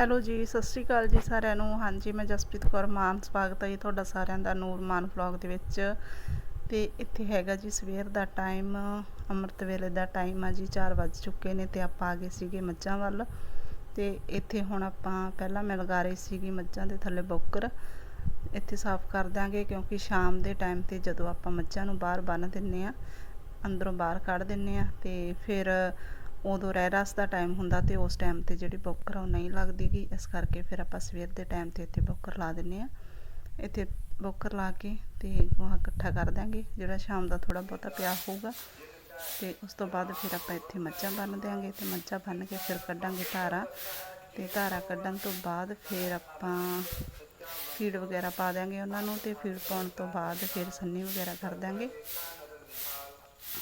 Hello ਜੀ, ਸਤਿ ਸ਼੍ਰੀ ਅਕਾਲ ਜੀ ਸਾਰਿਆਂ ਨੂੰ। ਹਾਂਜੀ, ਮੈਂ ਜਸਪ੍ਰੀਤ ਕੌਰ, ਮਾਨ ਸਵਾਗਤ ਹੈ ਜੀ ਤੁਹਾਡਾ ਸਾਰਿਆਂ ਦਾ ਨੂਰ ਮਾਨ ਵਲੌਗ ਦੇ ਵਿੱਚ। ਤੇ ਇੱਥੇ ਹੈਗਾ ਜੀ ਸਵੇਰ ਦਾ ਟਾਈਮ ਅੰਮ੍ਰਿਤ ਵੇਲੇ ਦਾ ਟਾਈਮ ਆ ਜੀ 4 ਵੱਜ ਚੁੱਕੇ ਨੇ ਤੇ ਆਪਾਂ ਆ ਗਏ ਸੀਗੇ ਮੱਝਾਂ ਵੱਲ। ਤੇ ਇੱਥੇ ਹੁਣ ਆਪਾਂ ਪਹਿਲਾਂ ਮੈਂ ਲਗਾ ਰਹੀ ਸੀਗੀ ਮੱਝਾਂ ਦੇ ਥੱਲੇ ਬੋਕਰ। ਇੱਥੇ ਸਾਫ਼ ਕਰ ਦਾਂਗੇ ਕਿਉਂਕਿ ਸ਼ਾਮ ਦੇ ਟਾਈਮ ਤੇ ਜਦੋਂ ਆਪਾਂ ਮੱਝਾਂ ਨੂੰ ਬਾਹਰ ਬੰਨ੍ਹ ਦਿੰਨੇ ਆ ਅੰਦਰੋਂ ਬਾਹਰ ਕੱਢ ਦਿੰਨੇ ਆ ਤੇ ਫਿਰ ਉਦੋਂ ਰਹਿ ਰਸ ਦਾ ਟਾਈਮ ਹੁੰਦਾ ਤੇ ਉਸ ਟਾਈਮ ਤੇ ਜਿਹੜੀ ਬੋਕਰ ਆ ਉਹ ਨਹੀਂ ਲੱਗਦੀਗੀ ਇਸ ਕਰਕੇ ਫਿਰ ਆਪਾਂ ਸਵੇਰ ਦੇ ਟਾਈਮ ਤੇ ਇੱਥੇ ਬੋਕਰ ਲਾ ਦਿੰਨੇ ਆ। ਇੱਥੇ ਬੋਕਰ ਲਾ ਕੇ ਤੇ ਗੋਹਾ ਇਕੱਠਾ ਕਰ ਦਾਂਗੇ ਜਿਹੜਾ ਸ਼ਾਮ ਦਾ ਥੋੜਾ ਬਹੁਤਾ ਪਿਆ ਹੋਊਗਾ ਤੇ ਉਸ ਤੋਂ ਬਾਅਦ ਫਿਰ ਆਪਾਂ ਇੱਥੇ ਮੱਝਾਂ ਬੰਨ ਦਿਆਂਗੇ ਤੇ ਮੱਝਾਂ ਬੰਨ ਕੇ ਫਿਰ ਕੱਢਾਂਗੇ ਧਾਰਾ। ਤੇ ਧਾਰਾ ਕੱਢਣ ਤੋਂ ਬਾਅਦ ਫਿਰ ਆਪਾਂ ਫੀਡ ਵਗੈਰਾ ਪਾ ਦਿਆਂਗੇ ਉਹਨਾਂ ਨੂੰ ਤੇ ਫੀਡ ਪਾਉਣ ਤੋਂ ਬਾਅਦ ਫਿਰ ਸੰਨੀ ਵਗੈਰਾ ਕਰ ਦਾਂਗੇ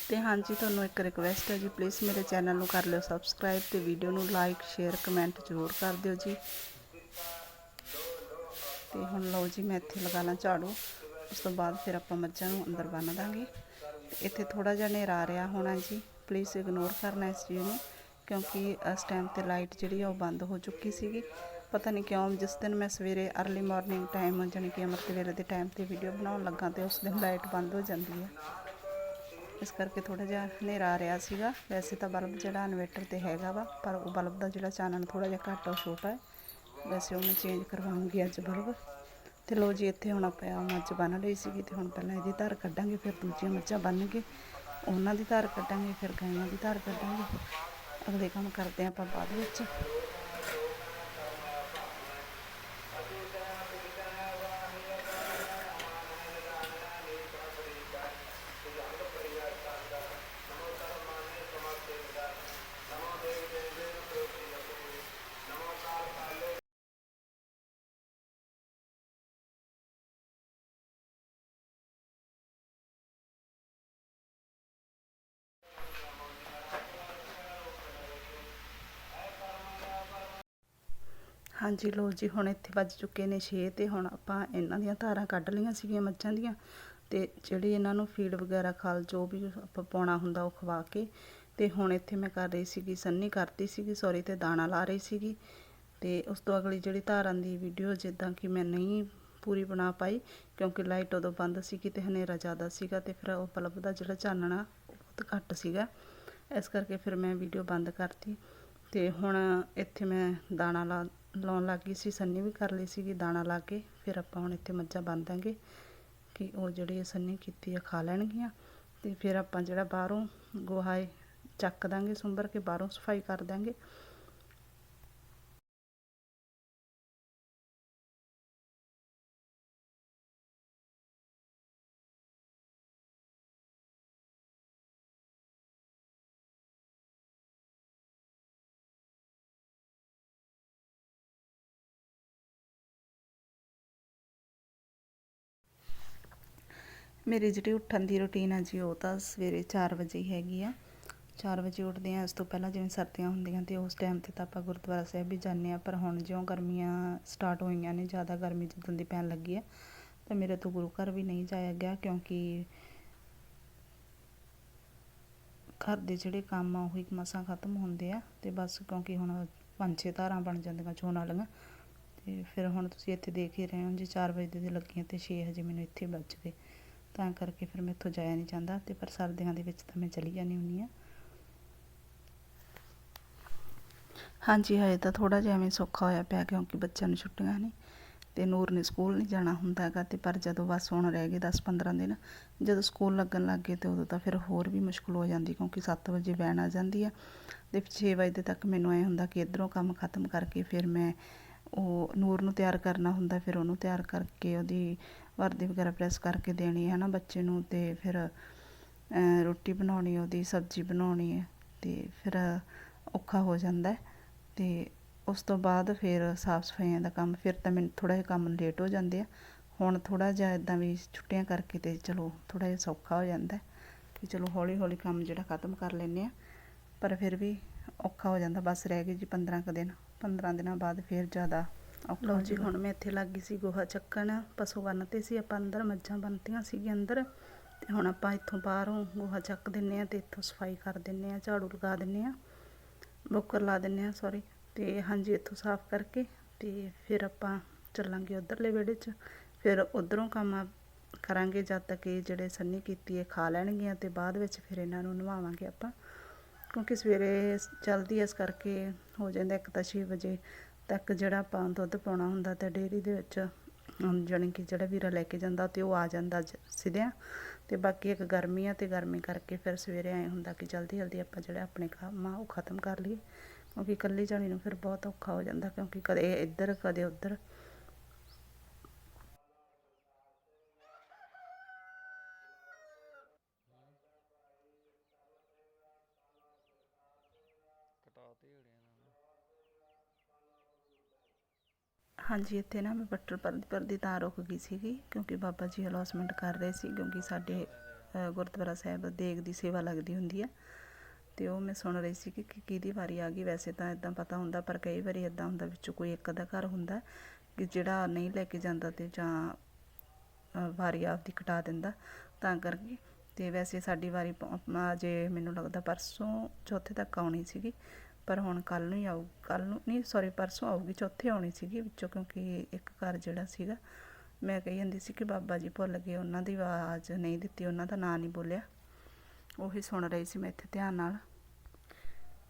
ਤੇ ਹਾਂਜੀ, ਤੁਹਾਨੂੰ ਇੱਕ ਰਿਕਵੈਸਟ ਹੈ ਜੀ ਪਲੀਜ਼ ਮੇਰੇ ਚੈਨਲ ਨੂੰ ਕਰ ਲਿਓ ਸਬਸਕ੍ਰਾਈਬ ਤੇ ਵੀਡੀਓ ਨੂੰ ਲਾਈਕ ਸ਼ੇਅਰ ਕਮੈਂਟ ਜ਼ਰੂਰ ਕਰ ਦਿਓ ਜੀ। ਤੇ ਹੁਣ ਲਓ ਜੀ, ਮੈਂ ਇੱਥੇ ਲਗਾ ਲਾਂ ਝਾੜੂ। ਉਸ ਤੋਂ ਬਾਅਦ ਫਿਰ ਆਪਾਂ ਮੱਝਾਂ ਨੂੰ ਅੰਦਰ ਬੰਨ ਦਾਂਗੇ। ਤੇ ਇੱਥੇ ਥੋੜਾ ਜਿਹਾ ਹਨੇਰਾ ਰਿਹਾ ਹੋਣਾ ਜੀ। ਪਲੀਜ਼ ਇਗਨੋਰ ਕਰਨਾ ਇਸ ਚੀਜ਼ ਨੂੰ, ਕਿਉਂਕਿ ਇਸ ਟਾਈਮ ਤੇ ਲਾਈਟ ਜਿਹੜੀ ਆ ਉਹ ਬੰਦ ਹੋ ਚੁੱਕੀ ਸੀਗੀ। ਪਤਾ ਨਹੀਂ ਕਿਉਂ, ਜਿਸ ਦਿਨ ਮੈਂ ਸਵੇਰੇ ਅਰਲੀ ਮਾਰਨਿੰਗ ਟਾਈਮ ਜਾਣੀ ਕਿ ਅੰਮ੍ਰਿਤ ਵੇਲੇ ਦੇ ਟਾਈਮ ਤੇ ਵੀਡੀਓ ਬਣਾਉਣ ਲੱਗਾ ਤੇ ਉਸ ਦਿਨ ਲਾਈਟ ਬੰਦ ਹੋ ਜਾਂਦੀ ਹੈ ਇਸ ਕਰਕੇ ਥੋੜਾ ਜਿਹਾ ਹਨੇਰਾ ਆ ਰਿਹਾ ਸੀਗਾ। ਵੈਸੇ ਤਾਂ ਬਲਬ ਜਿਹੜਾ ਇਨਵੇਟਰ ਤੇ ਹੈਗਾ ਵਾ, ਪਰ ਉਹ ਬਲਬ ਦਾ ਜਿਹੜਾ ਚਾਨਣ ਥੋੜਾ ਜਿਹਾ ਘੱਟ ਆ ਛੋਟਾ ਹੈ। ਵੈਸੇ ਉਹ ਮੈਂ ਚੇਂਜ ਕਰਵਾਉਂਗੀ ਅੱਜ ਬਲਬ। ਤੇ ਲੋ ਜੀ, ਇੱਥੇ ਹੁਣ ਆਪਾਂ ਮੱਝ ਬੰਨ ਲਈ ਸੀਗੀ ਤੇ ਹੁਣ ਪਹਿਲਾਂ ਇਹਦੀ ਧਾਰ ਕੱਢਾਂਗੇ, ਫਿਰ ਦੂਜੀਆਂ ਮੱਝਾਂ ਬੰਨ ਕੇ ਉਹਨਾਂ ਦੀ ਧਾਰ ਕੱਢਾਂਗੇ, ਫਿਰ ਗਾਈਆਂ ਦੀ ਧਾਰ ਕੱਢਾਂਗੇ। ਅਗਲੇ ਕੰਮ ਕਰਦੇ ਆਪਾਂ ਬਾਅਦ ਵਿੱਚ। ਹਾਂਜੀ ਲੋ ਜੀ, ਹੁਣ ਇੱਥੇ ਵੱਜ ਚੁੱਕੇ ਨੇ 6 ਤੇ ਹੁਣ ਆਪਾਂ ਇਹਨਾਂ ਦੀਆਂ ਧਾਰਾਂ ਕੱਢ ਲਈਆਂ ਸੀਗੀਆਂ ਮੱਝਾਂ ਦੀਆਂ ਤੇ ਜਿਹੜੀ ਇਹਨਾਂ ਨੂੰ ਫੀਡ ਵਗੈਰਾ ਖਾਲ ਜੋ ਵੀ ਆਪਾਂ ਪਾਉਣਾ ਹੁੰਦਾ ਉਹ ਖਵਾ ਕੇ ਤੇ ਹੁਣ ਇੱਥੇ ਮੈਂ ਕਰ ਰਹੀ ਸੀਗੀ, ਸੰਨੀ ਕਰਤੀ ਸੀਗੀ, ਸੌਰੀ, ਤੇ ਦਾਣਾ ਲਾ ਰਹੀ ਸੀਗੀ ਤੇ ਉਸ ਤੋਂ ਅਗਲੀ ਜਿਹੜੀ ਧਾਰਾਂ ਦੀ ਵੀਡੀਓ ਜਿੱਦਾਂ ਕਿ ਮੈਂ ਨਹੀਂ ਪੂਰੀ ਬਣਾ ਪਾਈ ਕਿਉਂਕਿ ਲਾਈਟ ਉਦੋਂ ਬੰਦ ਸੀਗੀ ਤੇ ਹਨੇਰਾ ਜ਼ਿਆਦਾ ਸੀਗਾ ਤੇ ਫਿਰ ਉਹ ਬਲਬ ਦਾ ਜਿਹੜਾ ਚਾਨਣਾ ਬਹੁਤ ਘੱਟ ਸੀਗਾ। ਇਸ ਕਰਕੇ ਫਿਰ ਮੈਂ ਵੀਡੀਓ ਬੰਦ ਕਰਤੀ ਤੇ ਹੁਣ ਇੱਥੇ ਮੈਂ ਦਾਣਾ ਲਾ ਲਾਉਣ ਲੱਗ ਗਈ ਸੀ, ਸੰਨੀ ਵੀ ਕਰ ਲਈ ਸੀਗੀ ਦਾਣਾ ਲਾ ਕੇ, ਫਿਰ ਆਪਾਂ ਹੁਣ ਇੱਥੇ ਮੱਝਾਂ ਬੰਨ ਦਾਂਗੇ ਕਿ ਉਹ ਜਿਹੜੀ ਸੰਨੀ ਕੀਤੀ ਆ ਖਾ ਲੈਣਗੀਆਂ ਤੇ ਫਿਰ ਆਪਾਂ ਜਿਹੜਾ ਬਾਹਰੋਂ ਗੋਹਾ ਚੱਕ ਦਾਂਗੇ ਸੁੰਬਰ ਕੇ, ਬਾਹਰੋਂ ਸਫ਼ਾਈ ਕਰ ਦਾਂਗੇ। ਮੇਰੀ ਜਿਹੜੀ ਉੱਠਣ ਦੀ ਰੁਟੀਨ ਆ ਜੀ, ਉਹ ਤਾਂ ਸਵੇਰੇ 4 ਵਜੇ ਹੀ ਹੈਗੀ ਆ। 4 ਵਜੇ ਉੱਠਦੇ ਆ, ਇਸ ਤੋਂ ਪਹਿਲਾਂ ਜਿਵੇਂ ਸਰਦੀਆਂ ਹੁੰਦੀਆਂ ਤੇ ਉਸ ਟਾਈਮ ਤੇ ਤਾਂ ਆਪਾਂ ਗੁਰਦੁਆਰਾ ਸਾਹਿਬ ਵੀ ਜਾਂਦੇ ਆ, ਪਰ ਹੁਣ ਜਿਉਂ ਗਰਮੀਆਂ ਸਟਾਰਟ ਹੋਈਆਂ ਨੇ, ਜ਼ਿਆਦਾ ਗਰਮੀ ਜਦੋਂ ਦੀ ਪੈਣ ਲੱਗੀ ਆ, ਤਾਂ ਮੇਰੇ ਤੋਂ ਗੁਰੂ ਘਰ ਵੀ ਨਹੀਂ ਜਾਇਆ ਗਿਆ, ਕਿਉਂਕਿ ਘਰ ਦੇ ਜਿਹੜੇ ਕੰਮ ਆ, ਉਹੀ ਮਸਾਂ ਖਤਮ ਹੁੰਦੇ ਆ, ਤੇ ਬਸ ਕਿਉਂਕਿ ਹੁਣ ਪੰਜ ਛੇ ਧਾਰਾਂ ਬਣ ਜਾਂਦੀਆਂ ਚੋਣ ਵਾਲੀਆਂ, ਤੇ ਫਿਰ ਹੁਣ ਤੁਸੀਂ ਇੱਥੇ ਦੇਖ ਹੀ ਰਹੇ ਹੋ, ਜੀ 4 ਵਜੇ ਦੇ ਲੱਗੀਆਂ ਤੇ 6 ਹਜੇ ਮੈਨੂੰ ਇੱਥੇ ਬਚ ਗਏ। ਤਾਂ ਕਰਕੇ ਫਿਰ ਮੈਂ ਇੱਥੋਂ ਜਾਇਆ ਨਹੀਂ ਜਾਂਦਾ ਤੇ ਪਰ ਸਰਦੀਆਂ ਦੇ ਵਿੱਚ ਤਾਂ ਮੈਂ ਚਲੀ ਜਾਂਦੀ ਹੁੰਦੀ ਆ ਹਾਂਜੀ, ਹਜੇ ਤਾਂ ਥੋੜਾ ਜਿਹਾ ਐਵੇਂ ਸੌਖਾ ਹੋਇਆ ਪਿਆ ਕਿਉਂਕਿ ਬੱਚਿਆਂ ਨੂੰ ਛੁੱਟੀਆਂ ਨੇ ਤੇ ਨੂਰ ਨੇ ਸਕੂਲ ਨਹੀਂ ਜਾਣਾ ਹੁੰਦਾ ਹੈਗਾ ਤੇ ਪਰ ਜਦੋਂ ਬਸ ਹੁਣ ਰਹਿ ਗਏ 10-15 ਦਿਨ, ਜਦੋਂ ਸਕੂਲ ਲੱਗਣ ਲੱਗ ਗਏ ਤੇ ਉਦੋਂ ਤਾਂ ਫਿਰ ਹੋਰ ਵੀ ਮੁਸ਼ਕਲ ਹੋ ਜਾਂਦੀ ਕਿਉਂਕਿ 7 ਵਜੇ ਵੈਨ ਆ ਜਾਂਦੀ ਆ ਤੇ 6 ਵਜੇ ਤੱਕ ਮੈਨੂੰ ਐ ਹੁੰਦਾ ਕਿ ਇਧਰੋਂ ਕੰਮ ਖਤਮ ਕਰਕੇ ਫਿਰ ਮੈਂ ਉਹ ਨੂਰ ਨੂੰ ਤਿਆਰ ਕਰਨਾ ਹੁੰਦਾ, ਫਿਰ ਉਹਨੂੰ ਤਿਆਰ ਕਰਕੇ ਉਹਦੀ ਵਰਦੀ ਵਗੈਰਾ ਪ੍ਰੈਸ ਕਰਕੇ ਦੇਣੀ ਹੈ ਨਾ ਬੱਚੇ ਨੂੰ ਤੇ ਫਿਰ ਰੋਟੀ ਬਣਾਉਣੀ, ਉਹਦੀ ਸਬਜ਼ੀ ਬਣਾਉਣੀ ਹੈ ਤੇ ਫਿਰ ਔਖਾ ਹੋ ਜਾਂਦਾ ਤੇ ਉਸ ਤੋਂ ਬਾਅਦ ਫਿਰ ਸਾਫ਼ ਸਫਾਈਆਂ ਦਾ ਕੰਮ, ਫਿਰ ਤਾਂ ਮੈਨੂੰ ਥੋੜਾ ਜਿਹਾ ਕੰਮ ਲੇਟ ਹੋ ਜਾਂਦੇ ਆ। ਹੁਣ ਥੋੜਾ ਜਿਹਾ ਇਦਾਂ ਵੀ ਛੁੱਟੀਆਂ ਕਰਕੇ ਤੇ ਚਲੋ ਥੋੜਾ ਜਿਹਾ ਸੌਖਾ ਹੋ ਜਾਂਦਾ ਕਿ ਚਲੋ ਹੌਲੀ ਹੌਲੀ ਕੰਮ ਜਿਹੜਾ ਖਤਮ ਕਰ ਲੈਂਦੇ ਆ ਪਰ ਫਿਰ ਵੀ ਔਖਾ ਹੋ ਜਾਂਦਾ, ਬਸ ਰਹਿ ਗਏ ਜੀ 15 ਕੁ ਦਿਨ 15 ਦਿਨਾਂ ਬਾਅਦ ਫਿਰ ਜ਼ਿਆਦਾ ਲਓ ਜੀ ਹੁਣ ਮੈਂ ਇੱਥੇ ਲੱਗ ਸੀ ਗੋਹਾ ਚੱਕਣ ਪਸ਼ੂ ਬੰਨ ਤੇ ਸੀ ਆਪਾਂ ਅੰਦਰ ਮੱਝਾਂ ਬੰਨਤੀਆਂ ਸੀਗੀਆਂ ਅੰਦਰ। ਤੇ ਹੁਣ ਆਪਾਂ ਇੱਥੋਂ ਬਾਹਰੋਂ ਗੋਹਾ ਚੱਕ ਦਿੰਨੇ ਆ ਤੇ ਇੱਥੋਂ ਸਫ਼ਾਈ ਕਰ ਦਿੰਨੇ ਆ ਝਾੜੂ ਲਗਾ ਦਿੰਨੇ ਆ ਬੋਕਰ ਲਾ ਦਿੰਨੇ ਆ ਸੌਰੀ ਤੇ ਹਾਂਜੀ ਇੱਥੋਂ ਸਾਫ਼ ਕਰਕੇ ਤੇ ਫਿਰ ਆਪਾਂ ਚੱਲਾਂਗੇ ਉਧਰਲੇ ਵਿਹੜੇ 'ਚ। ਫਿਰ ਉਧਰੋਂ ਕੰਮ ਕਰਾਂਗੇ ਜਦ ਤੱਕ ਇਹ ਜਿਹੜੇ ਸੰਨੀ ਕੀਤੀ ਹੈ ਖਾ ਲੈਣਗੀਆਂ ਤੇ ਬਾਅਦ ਵਿੱਚ ਫਿਰ ਇਹਨਾਂ ਨੂੰ ਨਵਾਵਾਂਗੇ ਆਪਾਂ। ਕਿਉਂਕਿ ਸਵੇਰੇ ਜਲਦੀ ਇਸ ਕਰਕੇ ਹੋ ਜਾਂਦਾ ਇੱਕ ਤਾਂ 6 ਵਜੇ ਤੱਕ ਜਿਹੜਾ ਆਪਾਂ ਦੁੱਧ ਪਾਉਣਾ ਹੁੰਦਾ ਤੇ ਡੇਅਰੀ ਦੇ ਵਿੱਚ ਜਾਣੀ ਕਿ ਜਿਹੜਾ ਵੀਰਾ ਲੈ ਕੇ ਜਾਂਦਾ ਤੇ ਉਹ ਆ ਜਾਂਦਾ ਸਿੱਧਿਆਂ। ਤੇ ਬਾਕੀ ਇੱਕ ਗਰਮੀ ਆ ਤੇ ਗਰਮੀ ਕਰਕੇ ਫਿਰ ਸਵੇਰੇ ਐ ਹੁੰਦਾ ਕਿ ਜਲਦੀ ਜਲਦੀ ਆਪਾਂ ਜਿਹੜਾ ਆਪਣੇ ਕੰਮ ਆ ਉਹ ਖਤਮ ਕਰ ਲਈਏ। ਕਿਉਂਕਿ ਇਕੱਲੀ ਜਾਣੀ ਨੂੰ ਫਿਰ ਬਹੁਤ ਔਖਾ ਹੋ ਜਾਂਦਾ ਕਿਉਂਕਿ ਕਦੇ ਇੱਧਰ, ਕਦੇ ਉੱਧਰ। ਹਾਂਜੀ, ਇੱਥੇ ਨਾ ਮੈਂ ਬੱਟਰ ਪਰਦੀ ਪਰਦੀ ਤਾਂ ਰੁਕ ਗਈ ਸੀਗੀ ਕਿਉਂਕਿ ਬਾਬਾ ਜੀ ਅਲੌਸਮੈਂਟ ਕਰ ਰਹੇ ਸੀ ਕਿਉਂਕਿ ਸਾਡੇ ਗੁਰਦੁਆਰਾ ਸਾਹਿਬ ਦੇਗ ਦੀ ਸੇਵਾ ਲੱਗਦੀ ਹੁੰਦੀ ਆ। ਤੇ ਉਹ ਮੈਂ ਸੁਣ ਰਹੀ ਸੀ ਕਿ ਕਿਹਦੀ ਵਾਰੀ ਆ ਗਈ। ਵੈਸੇ ਤਾਂ ਇਦਾਂ ਪਤਾ ਹੁੰਦਾ, ਪਰ ਕਈ ਵਾਰੀ ਇਦਾਂ ਹੁੰਦਾ ਵਿੱਚੋਂ ਕੋਈ ਇੱਕ ਦਾ ਘਰ ਹੁੰਦਾ ਕਿ ਜਿਹੜਾ ਨਹੀਂ ਲੈ ਕੇ ਜਾਂਦਾ ਤੇ ਜਾਂ ਵਾਰੀ ਆਪਦੀ ਕਟਾ ਦਿੰਦਾ ਤਾਂ ਕਰਕੇ। ਤੇ ਵੈਸੇ ਸਾਡੀ ਵਾਰੀ ਜੇ ਮੈਨੂੰ ਲੱਗਦਾ ਪਰਸੋਂ ਚੌਥੇ ਤੱਕ ਆਉਣੀ ਸੀਗੀ। ਪਰ ਹੁਣ ਕੱਲ ਨੂੰ ਹੀ ਆਊ ਕੱਲ ਨੂੰ, ਨਹੀਂ ਸੌਰੀ ਪਰਸੋਂ ਆਊਗੀ, ਚੌਥੇ ਆਉਣੀ ਸੀਗੀ ਵਿੱਚੋਂ ਕਿਉਂਕਿ ਇੱਕ ਘਰ ਜਿਹੜਾ ਸੀਗਾ, ਮੈਂ ਕਹੀ ਜਾਂਦੀ ਸੀ ਕਿ ਬਾਬਾ ਜੀ ਭੁੱਲ ਗਏ, ਉਹਨਾਂ ਦੀ ਆਵਾਜ਼ ਨਹੀਂ ਦਿੱਤੀ, ਉਹਨਾਂ ਦਾ ਨਾਂ ਨਹੀਂ ਬੋਲਿਆ। ਉਹੀ ਸੁਣ ਰਹੀ ਸੀ ਮੈਂ ਇੱਥੇ ਧਿਆਨ ਨਾਲ।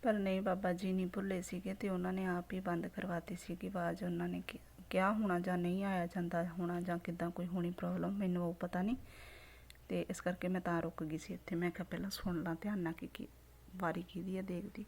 ਪਰ ਨਹੀਂ, ਬਾਬਾ ਜੀ ਨਹੀਂ ਭੁੱਲੇ ਸੀਗੇ ਤੇ ਉਹਨਾਂ ਨੇ ਆਪ ਹੀ ਬੰਦ ਕਰਵਾਤੀ ਸੀਗੀ ਆਵਾਜ਼, ਉਹਨਾਂ ਨੇ ਕਿ- ਕਿਹਾ ਹੋਣਾ ਜਾਂ ਨਹੀਂ ਆਇਆ ਜਾਂਦਾ ਹੋਣਾ ਜਾਂ ਕਿਦਾਂ ਕੋਈ ਹੋਣੀ ਪ੍ਰੋਬਲਮ ਮੈਨੂੰ ਉਹ ਪਤਾ ਨਹੀਂ। ਤੇ ਇਸ ਕਰਕੇ ਮੈਂ ਤਾਂ ਰੁਕ ਗਈ ਸੀ ਇੱਥੇ, ਮੈਂ ਕਿਹਾ ਪਹਿਲਾਂ ਸੁਣ ਲਾਂ, ਧਿਆਨ ਨਾਲ ਕਿ, ਕੀ ਵਾਰੀ ਕਿਹਦੀ ਹੈ ਦੇਖਦੀ।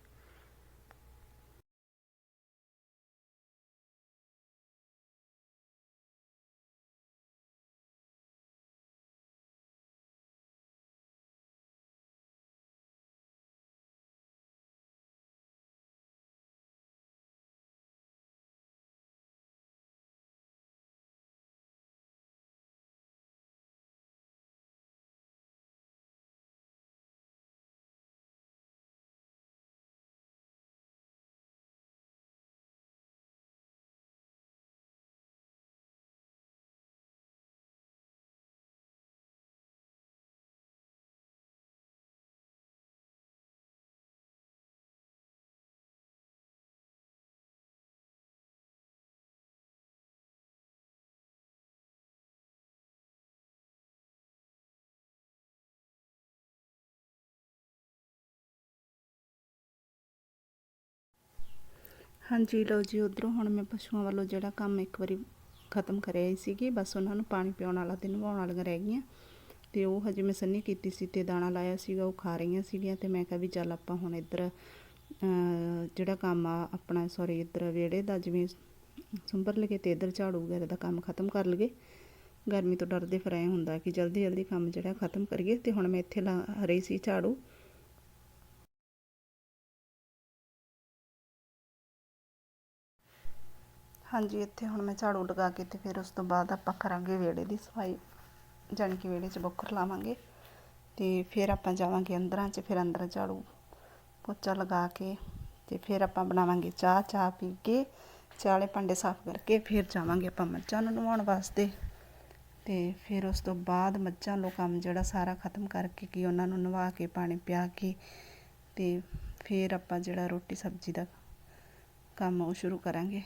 ਹਾਂਜੀ, ਲਓ ਜੀ, ਉਧਰੋਂ ਹੁਣ ਮੈਂ ਪਸ਼ੂਆਂ ਵੱਲੋਂ ਜਿਹੜਾ ਕੰਮ ਇੱਕ ਵਾਰੀ ਖਤਮ ਕਰਿਆ ਹੀ ਸੀਗੀ, ਬਸ ਉਹਨਾਂ ਨੂੰ ਪਾਣੀ ਪਿਆਉਣ ਵਾਲਾ ਤੇ ਨਵਾਉਣ ਵਾਲੀਆਂ ਰਹਿ ਗਈਆਂ। ਤੇ ਉਹ ਹਜੇ ਮੈਂ ਸੰਨੀ ਕੀਤੀ ਸੀ ਤੇ ਦਾਣਾ ਲਾਇਆ ਸੀਗਾ, ਉਹ ਖਾ ਰਹੀਆਂ ਸੀਗੀਆਂ ਤੇ ਮੈਂ ਕਿਹਾ ਵੀ ਚੱਲ ਆਪਾਂ ਹੁਣ ਇੱਧਰ ਜਿਹੜਾ ਕੰਮ ਆ, ਆਪਣਾ ਸੌਰੀ ਇੱਧਰ ਵਿਹੜੇ ਦਾ, ਜਿਵੇਂ ਸੁੰਬਰ ਲਗੇ ਤੇ ਇੱਧਰ ਝਾੜੂ ਵਗੈਰਾ ਦਾ ਕੰਮ ਖਤਮ ਕਰ ਲਈਏ ਗਰਮੀ ਤੋਂ ਡਰਦੇ ਫਿਰ ਐ ਹੁੰਦਾ ਕਿ ਜਲਦੀ ਜਲਦੀ ਕੰਮ ਜਿਹੜਾ ਖਤਮ ਕਰੀਏ ਤੇ ਹੁਣ ਮੈਂ ਇੱਥੇ ਲਾ ਰਹੀ ਸੀ ਝਾੜੂ। ਹਾਂਜੀ, ਇੱਥੇ ਹੁਣ ਮੈਂ ਝਾੜੂ ਲਗਾ ਕੇ ਤੇ ਫਿਰ ਉਸ ਤੋਂ ਬਾਅਦ ਆਪਾਂ ਕਰਾਂਗੇ ਵਿਹੜੇ ਦੀ ਸਫ਼ਾਈ, ਜਾਣੀ ਕਿ ਵਿਹੜੇ 'ਚ ਬੁੱਕਰ ਲਾਵਾਂਗੇ ਤੇ ਫਿਰ ਆਪਾਂ ਜਾਵਾਂਗੇ ਅੰਦਰਾਂ 'ਚ, ਫਿਰ ਅੰਦਰ ਝਾੜੂ ਪੋਚਾ ਲਗਾ ਕੇ ਤੇ ਫਿਰ ਆਪਾਂ ਬਣਾਵਾਂਗੇ ਚਾਹ ਚਾਹ ਪੀ ਕੇ ਚਾਲੇ ਭਾਂਡੇ ਸਾਫ਼ ਕਰਕੇ ਫਿਰ ਜਾਵਾਂਗੇ ਆਪਾਂ ਮੱਝਾਂ ਨੂੰ ਨਵਾਉਣ ਵਾਸਤੇ ਤੇ ਫਿਰ ਉਸ ਤੋਂ ਬਾਅਦ ਮੱਝਾਂ ਲੋ ਕੰਮ ਜਿਹੜਾ ਸਾਰਾ ਖਤਮ ਕਰਕੇ ਕਿ ਉਹਨਾਂ ਨੂੰ ਨਵਾ ਕੇ, ਪਾਣੀ ਪਿਆ ਕੇ ਤੇ ਫਿਰ ਆਪਾਂ ਜਿਹੜਾ ਰੋਟੀ ਸਬਜ਼ੀ ਦਾ ਕੰਮ ਉਹ ਸ਼ੁਰੂ ਕਰਾਂਗੇ।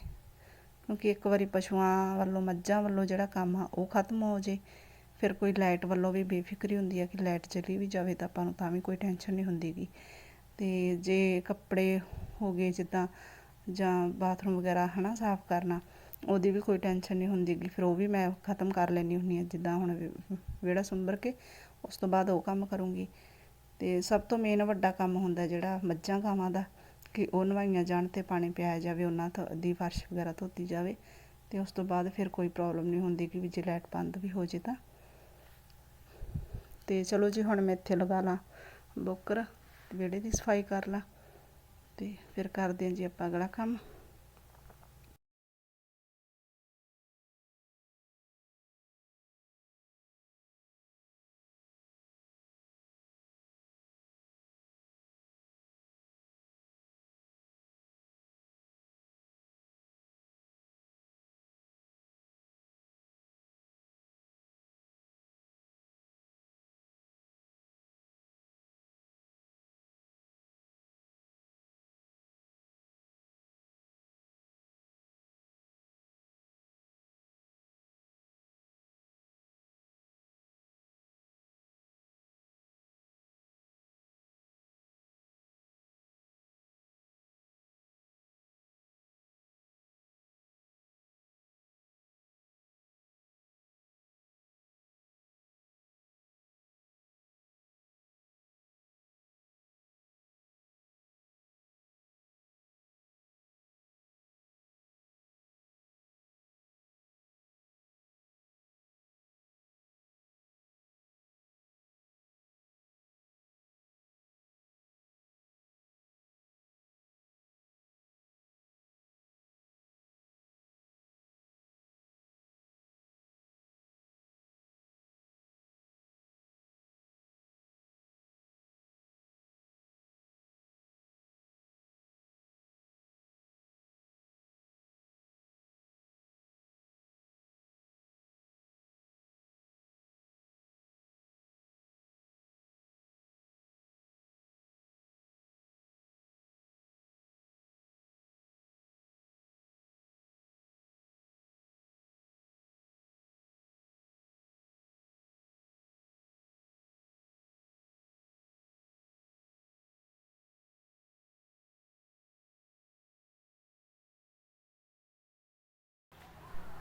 ਕਿਉਂਕਿ ਇੱਕ ਵਾਰੀ ਪਸ਼ੂਆਂ ਵੱਲੋਂ, ਮੱਝਾਂ ਵੱਲੋਂ ਜਿਹੜਾ ਕੰਮ ਆ, ਉਹ ਖਤਮ ਹੋ ਜੇ, ਫਿਰ ਕੋਈ ਲਾਈਟ ਵੱਲੋਂ ਵੀ ਬੇਫਿਕਰੀ ਹੁੰਦੀ ਹੈ ਕਿ ਲਾਈਟ ਚਲੀ ਵੀ ਜਾਵੇ ਤਾਂ ਆਪਾਂ ਨੂੰ ਤਾਂ ਵੀ ਕੋਈ ਟੈਨਸ਼ਨ ਨਹੀਂ ਹੁੰਦੀਗੀ। ਤੇ ਜੇ ਕੱਪੜੇ ਹੋ ਗਏ ਜਿੱਦਾਂ ਜਾਂ ਬਾਥਰੂਮ ਵਗੈਰਾ ਹਨਾ ਸਾਫ਼ ਕਰਨਾ, ਉਹਦੀ ਵੀ ਕੋਈ ਟੈਨਸ਼ਨ ਨਹੀਂ ਹੁੰਦੀਗੀ। ਫਿਰ ਉਹ ਵੀ ਮੈਂ ਖਤਮ ਕਰ ਲੈਣੀ ਹੁੰਦੀ ਹਾਂ ਜਿੱਦਾਂ ਹੁਣ ਵਿਹੜਾ ਸੁੰਬਰ ਕੇ, ਉਸ ਤੋਂ ਬਾਅਦ ਉਹ ਕੰਮ ਕਰੂੰਗੀ। ਤੇ ਸਭ ਤੋਂ ਮੇਨ ਵੱਡਾ ਕੰਮ ਹੁੰਦਾ ਜਿਹੜਾ ਮੱਝਾਂ ਗਾਵਾਂ ਦਾ ਕਿ ਉਹ ਨਵਾਈਆਂ ਜਾਣ ਤੇ ਪਾਣੀ ਪਿਆਇਆ ਜਾਵੇ, ਉਹਨਾਂ ਤੋਂ ਦੀ ਫਰਸ਼ ਵਗੈਰਾ ਧੋਤੀ ਜਾਵੇ ਤੇ ਉਸ ਤੋਂ ਬਾਅਦ ਫਿਰ ਕੋਈ ਪ੍ਰੋਬਲਮ ਨਹੀਂ ਹੁੰਦੀ ਕਿ ਵੀ ਜੇ ਲਾਈਟ ਬੰਦ ਵੀ ਹੋ ਜੇ ਤਾਂ। ਤੇ ਚਲੋ ਜੀ, ਹੁਣ ਮੈਂ ਇੱਥੇ ਲਗਾ ਲਾਂ ਬੁੱਕਰ, ਵਿਹੜੇ ਦੀ ਸਫ਼ਾਈ ਕਰ ਲਾਂ ਤੇ ਫਿਰ ਕਰਦੇ ਹਾਂ ਜੀ ਆਪਾਂ ਅਗਲਾ ਕੰਮ।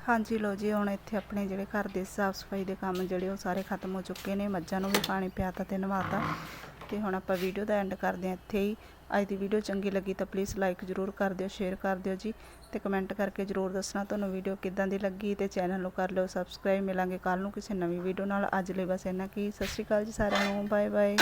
ਹਾਂਜੀ ਲੋ ਜੀ, ਹੁਣ ਇੱਥੇ ਆਪਣੇ ਜਿਹੜੇ ਘਰ ਦੇ ਸਾਫ਼ ਸਫ਼ਾਈ ਦੇ ਕੰਮ ਜਿਹੜੇ ਉਹ ਸਾਰੇ ਖਤਮ ਹੋ ਚੁੱਕੇ ਨੇ। ਮੱਝਾਂ ਨੂੰ ਵੀ ਪਾਣੀ ਪਿਆਤਾ ਤੇ ਨਵਾਤਾ। ਤੇ ਹੁਣ ਆਪਾਂ ਵੀਡੀਓ ਦਾ ਐਂਡ ਕਰਦੇ ਹਾਂ ਇੱਥੇ ਹੀ। ਅੱਜ ਦੀ ਵੀਡੀਓ ਚੰਗੀ ਲੱਗੀ ਤਾਂ ਪਲੀਜ਼ ਲਾਈਕ ਜ਼ਰੂਰ ਕਰ ਦਿਓ ਸ਼ੇਅਰ ਕਰ ਦਿਓ ਜੀ ਤੇ ਕਮੈਂਟ ਕਰਕੇ ਜ਼ਰੂਰ ਦੱਸਣਾ ਤੁਹਾਨੂੰ ਵੀਡੀਓ ਕਿੱਦਾਂ ਦੀ ਲੱਗੀ ਤੇ ਚੈਨਲ ਨੂੰ ਕਰ ਲਿਓ ਸਬਸਕ੍ਰਾਈਬ ਮਿਲਾਂਗੇ ਕੱਲ ਨੂੰ ਕਿਸੇ ਨਵੀਂ ਵੀਡੀਓ ਨਾਲ। ਅੱਜ ਲਈ ਬਸ ਇੰਨਾ ਕੀ ਸਤਿ ਸ਼੍ਰੀ ਅਕਾਲ ਜੀ ਸਾਰਿਆਂ ਨੂੰ। Bye bye